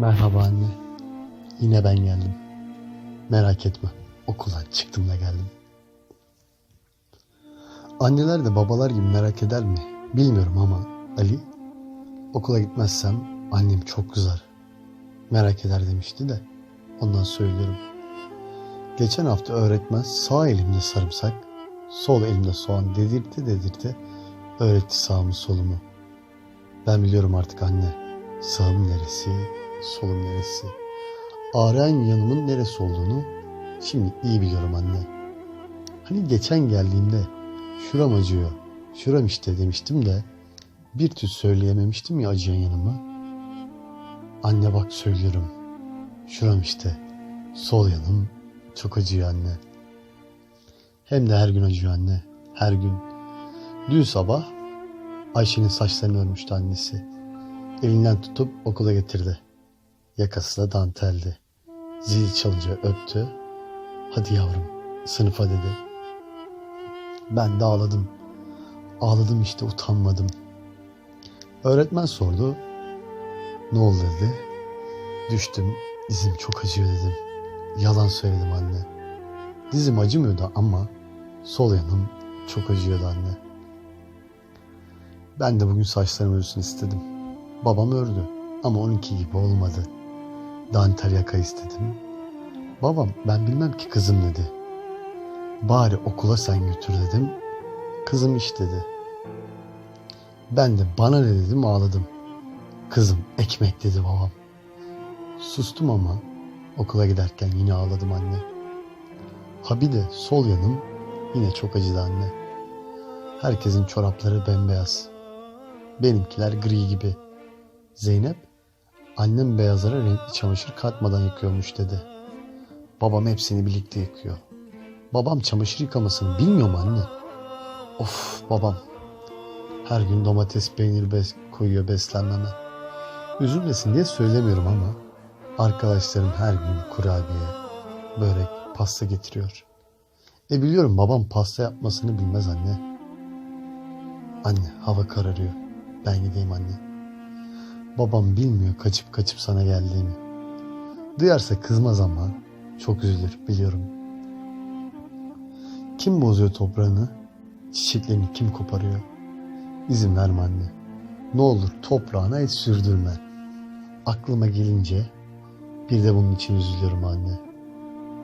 Merhaba anne. Yine ben geldim. Merak etme. Okuldan çıktım da geldim. Anneler de babalar gibi merak eder mi? Bilmiyorum ama Ali okula gitmezsem annem çok kızar. Merak eder demişti de ondan söylüyorum. Geçen hafta öğretmen sağ elimde sarımsak, sol elimde soğan dedirtti dedirtti öğretti sağımı solumu. Ben biliyorum artık anne. Sağım neresi, solum neresi. Ağrıyan yanımın neresi olduğunu şimdi iyi biliyorum anne. Hani geçen geldiğimde şuram acıyor, şuram işte demiştim de bir tür söyleyememiştim ya acıyan yanımı. Anne bak söylüyorum. Şuram işte. Sol yanım çok acıyor anne. Hem de her gün acıyor anne. Her gün. Dün sabah Ayşe'nin saçlarını örmüştü annesi. Elinden tutup okula getirdi. Yakası da danteldi. Zil çalınca öptü. Hadi yavrum sınıfa dedi. Ben de ağladım. Ağladım işte utanmadım. Öğretmen sordu. Ne oldu dedi. Düştüm. Dizim çok acıyor dedim. Yalan söyledim anne. Dizim acımıyordu ama sol yanım çok acıyordu anne. Ben de bugün saçlarım ölsün istedim. Babam ördü ama onunki gibi olmadı. Dantel yaka istedim. Babam ben bilmem ki kızım dedi. Bari okula sen götür dedim. Kızım iş dedi. Ben de bana ne dedim ağladım. Kızım ekmek dedi babam. Sustum ama okula giderken yine ağladım anne. Ha bir de sol yanım yine çok acıdı anne. Herkesin çorapları bembeyaz. Benimkiler gri gibi. Zeynep, annem beyazlara renkli çamaşır katmadan yıkıyormuş dedi. Babam hepsini birlikte yıkıyor. Babam çamaşır yıkamasını bilmiyor mu anne? Of babam. Her gün domates peynir bes koyuyor beslenmeme. Üzülmesin diye söylemiyorum ama arkadaşlarım her gün kurabiye, börek, pasta getiriyor. E biliyorum babam pasta yapmasını bilmez anne. Anne hava kararıyor. Ben gideyim anne. Babam bilmiyor kaçıp kaçıp sana geldiğimi. Duyarsa kızmaz ama çok üzülür biliyorum. Kim bozuyor toprağını? Çiçeklerini kim koparıyor? İzin verme anne. Ne olur toprağına et sürdürme. Aklıma gelince bir de bunun için üzülüyorum anne.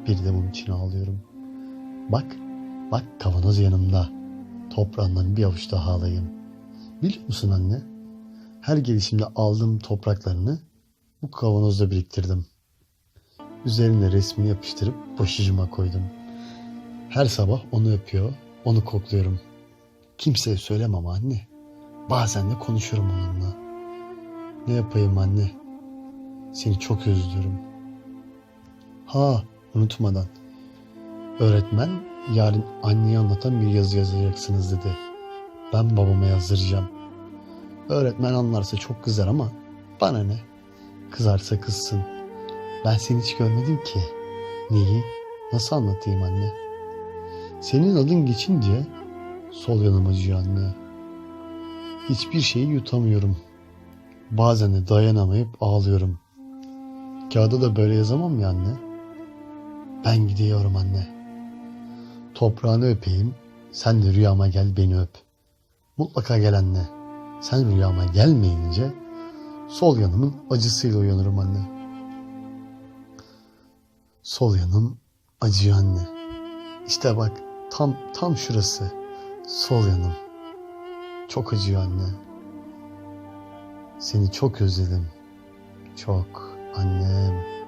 Bir de bunun için ağlıyorum. Bak, bak kavanoz yanımda. Toprağından bir avuç daha alayım. Biliyor musun anne? Her gelişimde aldığım topraklarını bu kavanozda biriktirdim. Üzerine resmini yapıştırıp başucuma koydum. Her sabah onu öpüyor, onu kokluyorum. Kimseye söylemem anne. Bazen de konuşurum onunla. Ne yapayım anne? Seni çok özlüyorum. Ha, unutmadan. Öğretmen yarın anneye anlatan bir yazı yazacaksınız dedi. Ben babama yazdıracağım. Öğretmen anlarsa çok kızar ama bana ne? Kızarsa kızsın. Ben seni hiç görmedim ki. Neyi? Nasıl anlatayım anne? Senin adın geçince sol yanım acıyor anne. Hiçbir şeyi yutamıyorum. Bazen de dayanamayıp ağlıyorum. Kağıda da böyle yazamam ya anne. Ben gidiyorum anne. Toprağını öpeyim. Sen de rüyama gel beni öp. Mutlaka gel anne. Sen rüyama gelmeyince sol yanımın acısıyla uyanırım anne. Sol yanım acıyor anne. İşte bak tam tam şurası. Sol yanım. Çok acıyor anne. Seni çok özledim. Çok annem.